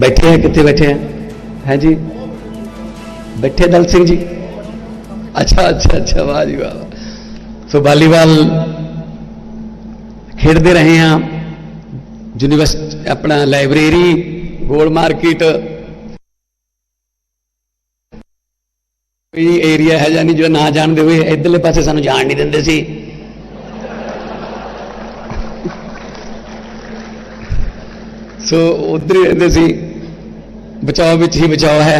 ਬੈਠੇ ਹੈ ਕਿੱਥੇ ਬੈਠੇ ਹੈ ਹੈ ਜੀ? ਬੈਠੇ ਦਲ ਸਿੰਘ ਜੀ? ਅੱਛਾ ਅੱਛਾ ਅੱਛਾ, ਵਾਹ ਜੀ ਵਾਹ। ਸੋ ਵਾਲੀਬਾਲ ਖੇਡਦੇ ਰਹੇ ਹਾਂ। ਯੂਨੀਵਰਸਿਟੀ ਆਪਣਾ ਲਾਇਬ੍ਰੇਰੀ, ਗੋਲ ਮਾਰਕੀਟ। ਕੋਈ ਏਰੀਆ ਹੈ ਜਾਂ ਨਹੀਂ ਜੋ ਨਾ ਜਾਣਦੇ ਹੋਏ, ਇਧਰਲੇ ਪਾਸੇ ਸਾਨੂੰ ਜਾਣ ਨਹੀਂ ਦਿੰਦੇ ਸੀ। ਸੋ ਉਧਰ ਹੀ ਰਹਿੰਦੇ ਸੀ। ਬਚਾਓ ਵਿੱਚ ਹੀ ਬਚਾਓ ਹੈ।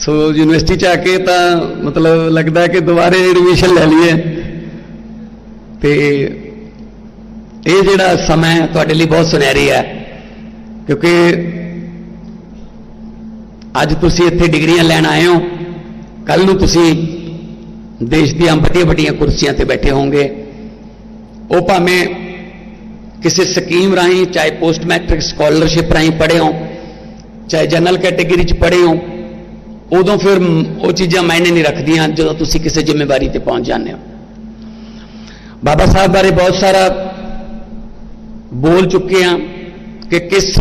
ਸੋ ਯੂਨੀਵਰਸਿਟੀ ਚ ਆ ਕੇ ਤਾਂ ਮਤਲਬ ਲੱਗਦਾ ਕਿ ਦੁਬਾਰੇ ਐਡਮਿਸ਼ਨ ਲੈ ਲਈਏ। ਤੇ ਇਹ ਜਿਹੜਾ ਸਮਾਂ ਤੁਹਾਡੇ ਲਈ ਬਹੁਤ ਸੁਨਹਿਰੀ ਹੈ, ਕਿਉਂਕਿ ਅੱਜ ਤੁਸੀਂ ਇੱਥੇ ਡਿਗਰੀਆਂ ਲੈਣ ਆਏ ਹੋ। ਕੱਲ ਨੂੰ ਤੁਸੀਂ ਦੇਸ਼ ਦੀਆਂ ਵੱਡੀਆਂ ਵੱਡੀਆਂ ਕੁਰਸੀਆਂ ਤੇ ਬੈਠੇ ਹੋਵੋਗੇ। ਉਹ ਭਾਵੇਂ ਕਿਸੇ ਸਕੀਮ ਰਾਹੀਂ, ਚਾਹੇ ਪੋਸਟ ਮੈਟ੍ਰਿਕ ਸਕਾਲਰਸ਼ਿਪ ਰਾਹੀਂ ਪੜ੍ਹੇ ਹੋ ਚਾਹੇ ਜਨਰਲ ਕੈਟੇਗਰੀ ਚ ਪੜ੍ਹੇ ਹੋ ਉਦੋਂ ਫਿਰ ਉਹ ਚੀਜ਼ਾਂ ਮਾਇਨੇ ਨਹੀਂ ਰੱਖਦੀਆਂ ਜਦੋਂ ਤੁਸੀਂ ਕਿਸੇ ਜ਼ਿੰਮੇਵਾਰੀ ਤੇ ਪਹੁੰਚ ਜਾਂਦੇ ਹੋ। ਬਾਬਾ ਸਾਹਿਬ ਬਾਰੇ ਬਹੁਤ ਸਾਰਾ ਬੋਲ ਚੁੱਕੇ ਆ ਕਿ ਕਿਸ,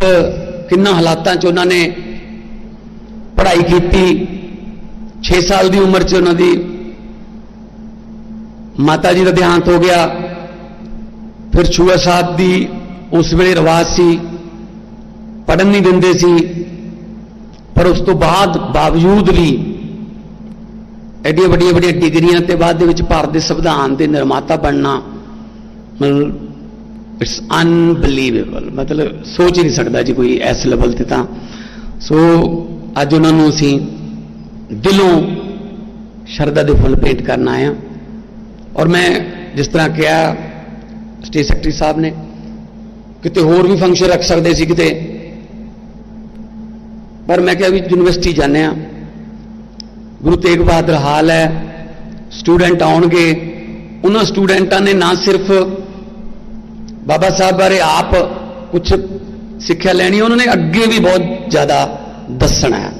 ਕਿੰਨਾ ਹਾਲਾਤਾਂ 'ਚ ਉਹਨਾਂ ਨੇ ਪੜ੍ਹਾਈ ਕੀਤੀ 6 ਸਾਲ ਦੀ ਉਮਰ 'ਚ ਉਹਨਾਂ ਦੀ ਮਾਤਾ ਜੀ ਦਾ ਦੇਹਾਂਤ ਹੋ ਗਿਆ ਫਿਰ ਛੂਆ ਸਾਹਿਬ ਦੀ ਉਸ ਵੇਲੇ ਰਿਵਾਜ ਸੀ ਪੜਨ ਨਹੀਂ ਦਿੰਦੇ ਸੀ, ਪਰ ਉਸ ਤੋਂ ਬਾਅਦ ਬਾਵਜੂਦ ਵੀ ਐਡੀਆਂ ਵੱਡੀਆਂ ਵੱਡੀਆਂ ਡਿਗਰੀਆਂ ਤੇ ਬਾਅਦ ਦੇ ਵਿੱਚ ਭਾਰਤ ਦੇ ਸੰਵਿਧਾਨ ਦੇ ਨਿਰਮਾਤਾ ਬਣਨਾ ਮਤਲਬ ਇਟਸ ਅਨਬਲੀਵੇਬਲ ਮਤਲਬ ਸੋਚ ਹੀ ਨਹੀਂ ਸਕਦਾ ਜੀ ਕੋਈ ਇਸ ਲੈਵਲ ਤੇ ਤਾਂ। ਸੋ ਅੱਜ ਉਹਨਾਂ ਨੂੰ ਅਸੀਂ ਦਿਲੋਂ ਸ਼ਰਧਾ ਦੇ ਫੁੱਲ ਭੇਟ ਕਰਨ ਆਏ ਹਾਂ। ਔਰ ਮੈਂ ਜਿਸ ਤਰ੍ਹਾਂ ਕਿਹਾ ਸਟੇਟ ਸੈਕਟਰੀ ਸਾਹਿਬ ਨੇ। ਕਿਤੇ ਹੋਰ ਵੀ ਫੰਕਸ਼ਨ ਰੱਖ ਸਕਦੇ ਸੀ ਕਿਤੇ। ਪਰ ਮੈਂ ਕਿਹਾ ਵੀ ਯੂਨੀਵਰਸਿਟੀ ਜਾਂਦੇ ਆ ਗੁਰੂ ਤੇਗ ਬਹਾਦਰ ਹਾਲ ਹੈ। ਸਟੂਡੈਂਟ ਆਉਣਗੇ। ਉਹਨਾਂ ਸਟੂਡੈਂਟਾਂ ਨੇ ਨਾ ਸਿਰਫ ਬਾਬਾ ਸਾਹਿਬ ਬਾਰੇ ਆਪ ਕੁਝ ਸਿੱਖਿਆ ਲੈਣੀ, ਉਹਨਾਂ ਨੇ ਅੱਗੇ ਵੀ ਬਹੁਤ ਜ਼ਿਆਦਾ ਦੱਸਣਾ ਹੈ।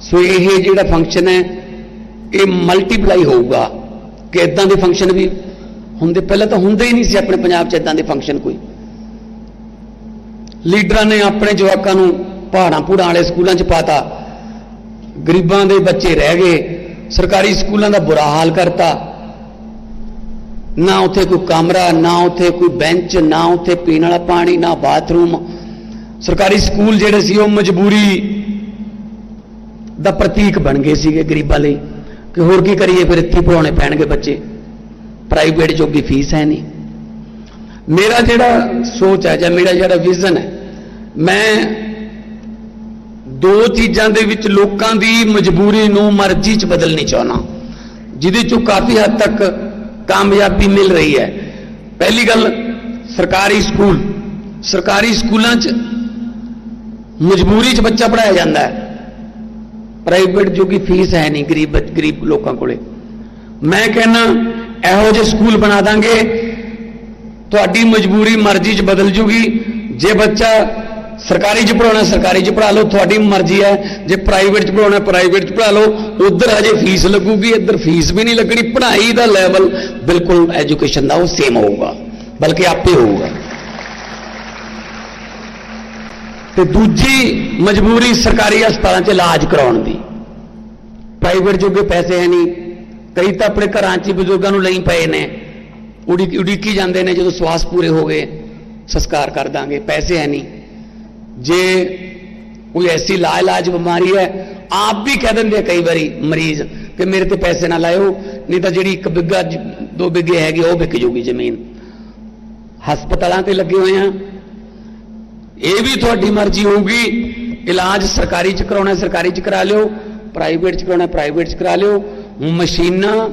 ਸੋ ਇਹ ਜਿਹੜਾ ਫੰਕਸ਼ਨ ਹੈ, ਇਹ ਮਲਟੀਪਲਾਈ ਹੋਊਗਾ। ਕਿ ਇਦਾਂ ਦੇ ਫੰਕਸ਼ਨ ਵੀ ਹੁੰਦੇ, ਪਹਿਲਾਂ ਤਾਂ ਹੁੰਦੇ ਹੀ ਨਹੀਂ ਸੀ ਆਪਣੇ ਪੰਜਾਬ 'ਚ ਇਦਾਂ ਦੇ ਫੰਕਸ਼ਨ ਕੋਈ। ਲੀਡਰਾਂ ਨੇ ਆਪਣੇ ਜਵਾਕਾਂ ਨੂੰ ਪਹਾੜਾਂ ਪੂੜਾਂ ਵਾਲੇ ਸਕੂਲਾਂ 'ਚ ਪਾਤਾ। ਗਰੀਬਾਂ ਦੇ ਬੱਚੇ ਰਹਿ ਗਏ। ਸਰਕਾਰੀ ਸਕੂਲਾਂ ਦਾ ਬੁਰਾ ਹਾਲ ਕਰਤਾ। ਨਾ ਉੱਥੇ ਕੋਈ ਕਮਰਾ, ਨਾ ਉੱਥੇ ਕੋਈ ਬੈਂਚ, ਨਾ ਉੱਥੇ ਪੀਣ ਵਾਲਾ ਪਾਣੀ, ਨਾ ਬਾਥਰੂਮ। ਸਰਕਾਰੀ ਸਕੂਲ ਜਿਹੜੇ ਸੀ, ਉਹ ਮਜਬੂਰੀ ਦਾ ਪ੍ਰਤੀਕ ਬਣ ਗਏ ਸੀਗੇ ਗਰੀਬਾਂ ਲਈ। ਕਿ ਹੋਰ ਕੀ ਕਰੀਏ, ਫਿਰ ਇੱਥੇ ਹੀ ਪੜਾਉਣੇ ਪੈਣਗੇ ਬੱਚੇ। ਪ੍ਰਾਈਵੇਟ ਜੋਗੀ ਫੀਸ ਹੈ ਨਹੀਂ। ਮੇਰਾ ਜਿਹੜਾ ਸੋਚ ਹੈ ਜਾਂ ਮੇਰਾ ਜਿਹੜਾ ਵਿਜ਼ਨ ਹੈ, ਮੈਂ ਦੋ ਚੀਜ਼ਾਂ ਦੇ ਵਿੱਚ ਲੋਕਾਂ ਦੀ ਮਜਬੂਰੀ ਨੂੰ ਮਰਜ਼ੀ 'ਚ ਬਦਲਣੀ ਚਾਹੁੰਦਾ। ਜਿਹਦੇ 'ਚੋਂ ਕਾਫੀ ਹੱਦ ਤੱਕ ਕਾਮਯਾਬੀ ਮਿਲ ਰਹੀ ਹੈ। ਪਹਿਲੀ ਗੱਲ, ਸਰਕਾਰੀ ਸਕੂਲ। ਸਰਕਾਰੀ ਸਕੂਲਾਂ 'ਚ ਮਜਬੂਰੀ 'ਚ ਬੱਚਾ ਪੜਾਇਆ ਜਾਂਦਾ ਹੈ। ਪ੍ਰਾਈਵੇਟ ਜੋ ਕਿ ਫੀਸ ਹੈ ਨਹੀਂ ਗਰੀਬ ਗਰੀਬ ਲੋਕਾਂ ਕੋਲੇ। ਮੈਂ ਕਹਿੰਦਾ ਇਹੋ ਜਿਹੇ ਸਕੂਲ ਬਣਾ ਦਾਂਗੇ, ਤੁਹਾਡੀ ਮਜਬੂਰੀ ਮਰਜ਼ੀ 'ਚ ਬਦਲ ਜੂਗੀ। ਜੇ ਬੱਚਾ ਸਰਕਾਰੀ 'ਚ ਪੜਾਉਣਾ ਸਰਕਾਰੀ 'ਚ ਪੜਾ ਲਓ, ਤੁਹਾਡੀ ਮਰਜ਼ੀ ਹੈ। ਜੇ ਪ੍ਰਾਈਵੇਟ 'ਚ ਪੜਾਉਣਾ ਪ੍ਰਾਈਵੇਟ 'ਚ ਪੜਾ ਲਓ, ਉਧਰ ਹਜੇ ਫੀਸ ਲੱਗੂਗੀ, ਇੱਧਰ ਫੀਸ ਵੀ ਨਹੀਂ ਲੱਗਣੀ। ਪੜ੍ਹਾਈ ਦਾ ਲੈਵਲ ਬਿਲਕੁਲ ਐਜੂਕੇਸ਼ਨ ਦਾ ਉਹ ਸੇਮ ਹੋਊਗਾ, ਬਲਕਿ ਆਪੇ ਹੋਊਗਾ। ਤੇ ਦੂਜੀ ਮਜਬੂਰੀ ਸਰਕਾਰੀ ਹਸਪਤਾਲਾਂ 'ਚ ਇਲਾਜ ਕਰਾਉਣ ਦੀ। ਪ੍ਰਾਈਵੇਟ ਜੋਗੇ ਪੈਸੇ ਹੈ ਨਹੀਂ। ਕਈ ਤਾਂ ਆਪਣੇ ਘਰਾਂ 'ਚ ਬਜ਼ੁਰਗਾਂ ਨੂੰ ਲਈ ਪਏ ਨੇ। ਉਡੀਕ, ਉਡੀਕੀ ਜਾਂਦੇ ਨੇ ਜਦੋਂ ਸਵਾਸ ਪੂਰੇ ਹੋ ਗਏ, ਸੰਸਕਾਰ ਕਰ ਦਾਂਗੇ, ਪੈਸੇ ਹੈ ਨਹੀਂ। ਜੇ ਕੋਈ ਐਸੀ ਲਾ ਇਲਾਜ ਬਿਮਾਰੀ ਹੈ, ਆਪ ਵੀ ਕਹਿ ਦਿੰਦੇ ਆ ਕਈ ਵਾਰੀ ਮਰੀਜ਼ ਕਿ ਮੇਰੇ ਤੇ ਪੈਸੇ ਨਾ ਲਾਇਓ, ਨਹੀਂ ਤਾਂ ਜਿਹੜੀ ਇੱਕ ਬਿੱਗਾ, ਦੋ ਬਿੱਗੇ ਹੈਗੇ, ਉਹ ਵਿਕ ਜੂਗੀ ਜ਼ਮੀਨ। ਹਸਪਤਾਲਾਂ ਤੇ ਲੱਗੇ ਹੋਏ ਆ ਇਹ ਵੀ ਤੁਹਾਡੀ ਮਰਜ਼ੀ ਹੋਊਗੀ। ਇਲਾਜ ਸਰਕਾਰੀ ਚ ਕਰਾਉਣਾ ਸਰਕਾਰੀ ਚ ਕਰਾ ਲਿਓ ਪ੍ਰਾਈਵੇਟ ਚ ਕਰਾਉਣਾ ਪ੍ਰਾਈਵੇਟ ਚ ਕਰਾ ਲਿਓ। ਮਸ਼ੀਨਾਂ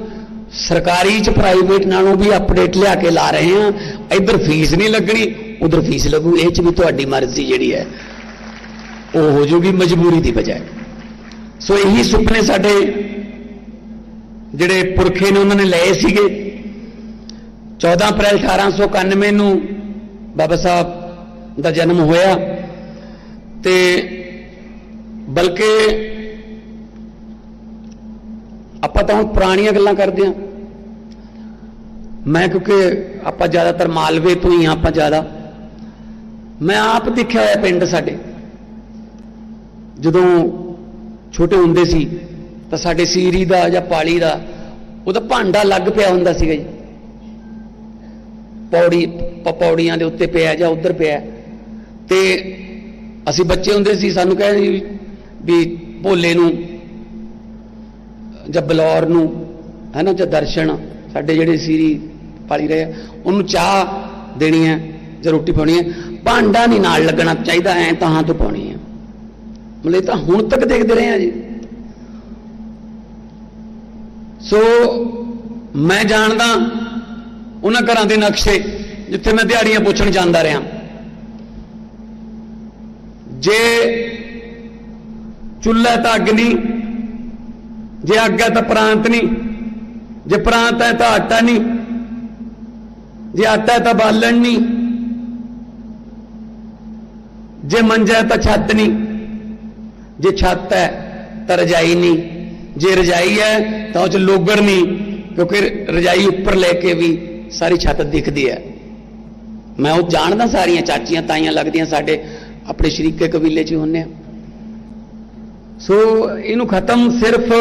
ਸਰਕਾਰੀ ਚ ਪ੍ਰਾਈਵੇਟ ਨਾਲੋਂ ਵੀ ਅਪਡੇਟ ਲਿਆ ਕੇ ਲਾ ਰਹੇ ਆ ਇੱਧਰ ਫੀਸ ਨਹੀਂ ਲੱਗਣੀ, ਉਧਰ ਫੀਸ ਲੱਗੂ। ਇਹ ਚ ਵੀ ਤੁਹਾਡੀ ਮਰਜ਼ੀ ਜਿਹੜੀ ਹੈ, ਉਹ ਹੋ ਜੂਗੀ ਮਜਬੂਰੀ ਦੀ ਬਜਾਏ। ਸੋ ਇਹੀ ਸੁਪਨੇ ਸਾਡੇ ਜਿਹੜੇ ਪੁਰਖੇ ਨੇ, ਉਹਨਾਂ ਨੇ ਲਏ ਸੀਗੇ। 14 ਅਪ੍ਰੈਲ 1891 ਨੂੰ ਬਾਬਾ ਸਾਹਿਬ ਦਾ ਜਨਮ ਹੋਇਆ ਤੇ ਬਲਕਿ ਆਪਾਂ ਤਾਂ ਹੁਣ ਪੁਰਾਣੀਆਂ ਗੱਲਾਂ ਕਰਦੇ ਹਾਂ। ਮੈਂ ਕਿਉਂਕਿ ਆਪਾਂ ਜ਼ਿਆਦਾਤਰ ਮਾਲਵੇ ਤੋਂ ਹੀ ਹਾਂ ਆਪਾਂ ਜ਼ਿਆਦਾ। ਮੈਂ ਆਪ ਦੇਖਿਆ ਹੋਇਆ ਪਿੰਡ ਸਾਡੇ। ਜਦੋਂ ਛੋਟੇ ਹੁੰਦੇ ਸੀ, ਤਾਂ ਸਾਡੇ ਸੀਰੀ ਦਾ ਜਾਂ ਪਾਲੀ ਦਾ, ਉਹਦਾ ਭਾਂਡਾ ਲੱਗ ਪਿਆ ਹੁੰਦਾ ਸੀਗਾ ਜੀ। ਪੌੜੀ ਪੌੜੀਆਂ ਦੇ ਉੱਤੇ ਪਿਆ ਜਾਂ ਉੱਧਰ ਪਿਆ। ਤੇ ਅਸੀਂ ਬੱਚੇ ਹੁੰਦੇ ਸੀ, ਸਾਨੂੰ ਕਹਿੰਦੇ ਵੀ- ਵੀ ਭੋਲੇ ਨੂੰ ਜਾਂ ਬਲੌਰ ਨੂੰ ਹੈ ਨਾ ਜਾਂ ਦਰਸ਼ਨ ਸਾਡੇ ਜਿਹੜੇ ਸੀਰੀ ਪਾਲੀ ਰਹੇ ਆ, ਉਹਨੂੰ ਚਾਹ ਦੇਣੀ ਹੈ ਜਾਂ ਰੋਟੀ ਪਾਉਣੀ ਹੈ। ਭਾਂਡਾ ਨਹੀਂ ਨਾਲ ਲੱਗਣਾ ਚਾਹੀਦਾ ਐ ਤਾਂ ਤੋਂ ਪਾਉਣੀ ਹੈ। ਮਤਲਬ ਇਹ ਤਾਂ ਹੁਣ ਤੱਕ ਦੇਖਦੇ ਰਹੇ ਆ ਜੀ। ਸੋ ਮੈਂ ਜਾਣਦਾ ਉਹਨਾਂ ਘਰਾਂ ਦੇ ਨਕਸ਼ੇ ਜਿੱਥੇ ਮੈਂ ਦਿਹਾੜੀਆਂ ਪੁੱਛਣ ਜਾਂਦਾ ਰਿਹਾ। ਜੇ ਚੁੱਲ੍ਹਾ ਤਾਂ ਅੱਗ ਨਹੀਂ ਜੇ ਅੱਗ ਹੈ ਤਾਂ ਪ੍ਰਾਂਤ ਨਹੀਂ। ਜੇ ਪ੍ਰਾਂਤ ਹੈ ਤਾਂ ਆਟਾ ਨਹੀਂ। ਜੇ ਆਟਾ ਹੈ ਤਾਂ ਬਾਲਣ ਨਹੀਂ। ਜੇ ਮੰਜਾ ਹੈ ਤਾਂ ਛੱਤ ਨਹੀਂ। ਜੇ ਛੱਤ ਹੈ ਤਾਂ ਰਜਾਈ ਨਹੀਂ। ਜੇ ਰਜਾਈ ਹੈ ਤਾਂ ਉਹ ਚ ਲੋਗਰ ਨਹੀਂ, ਕਿਉਂਕਿ ਰਜਾਈ ਉੱਪਰ ਲੈ ਕੇ ਵੀ ਸਾਰੀ ਛੱਤ ਦਿਖਦੀ ਹੈ। ਮੈਂ ਉਹ ਜਾਣਦਾ ਸਾਰੀਆਂ ਚਾਚੀਆਂ ਤਾਈਆਂ ਲੱਗਦੀਆਂ ਸਾਡੇ ਆਪਣੇ ਸ਼ਰੀਕੇ ਕਬੀਲੇ 'ਚ ਹੀ ਹੁੰਨੇ ਆ। ਸੋ ਇਹਨੂੰ ਖਤਮ ਸਿਰਫ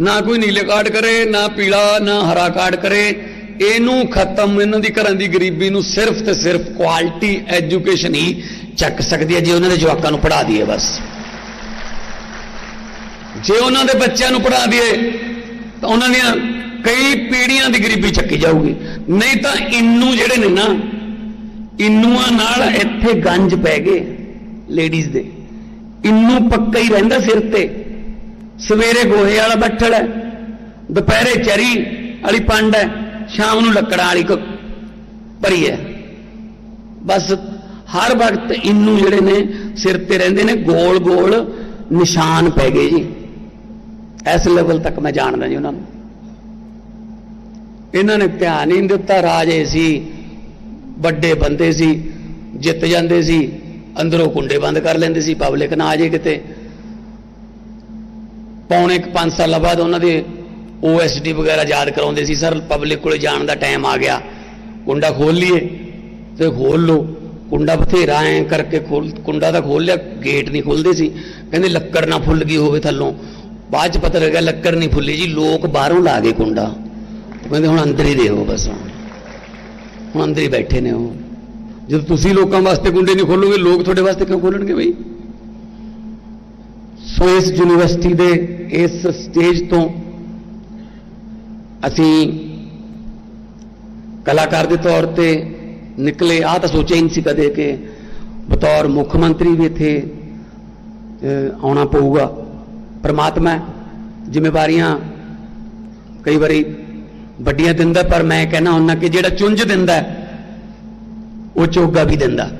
ਨਾ ਕੋਈ ਨੀਲੇ ਕਾਰਡ ਕਰੇ, ਨਾ ਪੀਲਾ, ਨਾ ਹਰਾ ਕਾਰਡ ਕਰੇ। ਇਹਨੂੰ ਖਤਮ, ਇਹਨਾਂ ਦੀ ਘਰਾਂ ਦੀ ਗਰੀਬੀ ਨੂੰ ਸਿਰਫ ਤੇ ਸਿਰਫ ਕੁਆਲਿਟੀ ਐਜੂਕੇਸ਼ਨ ਹੀ ਚੱਕ ਸਕਦੀ ਹੈ। ਜੇ ਉਹਨਾਂ ਦੇ ਜਵਾਕਾਂ ਨੂੰ ਪੜ੍ਹਾ ਦਈਏ ਬਸ। ਜੇ ਉਹਨਾਂ ਦੇ ਬੱਚਿਆਂ ਨੂੰ ਪੜ੍ਹਾ ਦਈਏ, ਤਾਂ ਉਹਨਾਂ ਦੀਆਂ ਕਈ ਪੀੜ੍ਹੀਆਂ ਦੀ ਗਰੀਬੀ ਚੱਕੀ ਜਾਊਗੀ। ਨਹੀਂ ਤਾਂ ਇੰਨੂ ਜਿਹੜੇ ਨੇ ਨਾ, ਇਨੂਆਂ ਨਾਲ ਇੱਥੇ ਗੰਜ ਪੈ ਗਏ ਲੇਡੀਜ਼ ਦੇ। ਇਨੂੰ ਪੱਕਾ ਹੀ ਰਹਿੰਦਾ ਸਿਰ ਤੇ। ਸਵੇਰੇ ਗੋਹੇ ਵਾਲਾ ਬੱਠਲ ਹੈ, ਦੁਪਹਿਰੇ ਚਰੀ ਵਾਲੀ ਪੰਡ ਹੈ, ਸ਼ਾਮ ਨੂੰ ਲੱਕੜਾਂ ਵਾਲੀ ਕ- ਭਰੀ ਹੈ। ਬਸ ਹਰ ਵਕਤ ਇਹਨੂੰ ਜਿਹੜੇ ਨੇ ਸਿਰ ਤੇ ਰਹਿੰਦੇ ਨੇ, ਗੋਲ ਗੋਲ ਨਿਸ਼ਾਨ ਪੈ ਗਏ ਜੀ। ਇਸ ਲੈਵਲ ਤੱਕ ਮੈਂ ਜਾਣਦਾ ਜੀ ਉਹਨਾਂ ਨੂੰ। ਇਹਨਾਂ ਨੇ ਧਿਆਨ ਹੀ ਨਹੀਂ ਦਿੱਤਾ, ਰਾਜੇ ਸੀ, ਵੱਡੇ ਬੰਦੇ ਸੀ, ਜਿੱਤ ਜਾਂਦੇ ਸੀ, ਅੰਦਰੋਂ ਕੁੰਡੇ ਬੰਦ ਕਰ ਲੈਂਦੇ ਸੀ ਪਬਲਿਕ ਨਾ ਆ ਜੇ ਕਿਤੇ। ਪੌਣੇ 5 ਸਾਲਾਂ ਬਾਅਦ ਉਹਨਾਂ ਦੇ ਓਐਸਡੀ ਵਗੈਰਾ ਯਾਦ ਕਰਾਉਂਦੇ ਸੀ। ਸਰ ਪਬਲਿਕ ਕੋਲੇ ਜਾਣ ਦਾ ਟਾਈਮ ਆ ਗਿਆ। ਕੁੰਡਾ ਖੋਲ ਲਈਏ ਤੇ ਖੋਲ ਲਓ। ਕੁੰਡਾ ਬਥੇਰਾ ਐ ਕਰਕੇ ਖੋਲ ਕੁੰਡਾ ਤਾਂ ਖੋਲ ਲਿਆ ਗੇਟ ਨਹੀਂ ਖੁੱਲਦੇ ਸੀ। ਕਹਿੰਦੇ ਲੱਕੜ ਨਾ ਫੁੱਲ ਗਈ ਹੋਵੇ ਥੱਲੋਂ। ਬਾਅਦ ਚ ਪਤਾ ਲੱਗਾ ਲੱਕੜ ਨਹੀਂ ਫੁੱਲੀ ਜੀ, ਲੋਕ ਬਾਹਰੋਂ ਲਾ ਗਏ ਕੁੰਡਾ। ਉਹ ਕਹਿੰਦੇ ਹੁਣ ਅੰਦਰ ਹੀ ਰਹੋ ਬਸ ਹੁਣ। ਹੁਣ ਅੰਦਰ ਹੀ ਬੈਠੇ ਨੇ ਉਹ। ਜਦੋਂ ਤੁਸੀਂ ਲੋਕਾਂ ਵਾਸਤੇ ਕੁੰਡੇ ਨਹੀਂ ਖੋਲੋਗੇ, ਲੋਕ ਤੁਹਾਡੇ ਵਾਸਤੇ ਕਿਉਂ ਖੋਲਣਗੇ ਬਈ? ਸੋ ਇਸ ਯੂਨੀਵਰਸਿਟੀ ਦੇ ਇਸ ਸਟੇਜ ਤੋਂ ਅਸੀਂ ਕਲਾਕਾਰ ਦੇ ਤੌਰ ਤੇ ਨਿਕਲੇ। ਆ ਤਾਂ ਸੋਚਿਆ ਹੀ ਨਹੀਂ ਸੀ ਕਦੇ ਕਿ ਬਤੌਰ ਮੁੱਖ ਮੰਤਰੀ ਵੀ ਇੱਥੇ ਆਉਣਾ ਪਊਗਾ। ਪਰਮਾਤਮਾ ਜ਼ਿੰਮੇਵਾਰੀਆਂ ਕਈ ਵਾਰੀ ਵੱਡੀਆਂ ਦਿੰਦਾ, ਪਰ ਮੈਂ ਕਹਿਣਾ ਹੁੰਦਾ ਕਿ ਜਿਹੜਾ ਚੁੰਝ ਦਿੰਦਾ, ਉਹ ਚੋਗਾ ਵੀ ਦਿੰਦਾ।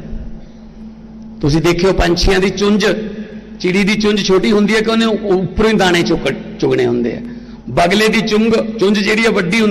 ਤੁਸੀਂ ਦੇਖਿਓ ਪੰਛੀਆਂ ਦੀ ਚੁੰਝ। ਚਿੜੀ ਦੀ ਚੁੰਝ ਛੋਟੀ ਹੁੰਦੀ ਹੈ ਕਿ ਉਹਨੇ ਉੱਪਰੋਂ ਹੀ ਦਾਣੇ ਚੁੱਕ ਚੁਗਣੇ ਹੁੰਦੇ ਆ। ਬਗਲੇ ਦੀ ਚੁੰਗ ਚੁੰਝ ਜਿਹੜੀ ਹੈ ਵੱਡੀ ਹੁੰਦੀ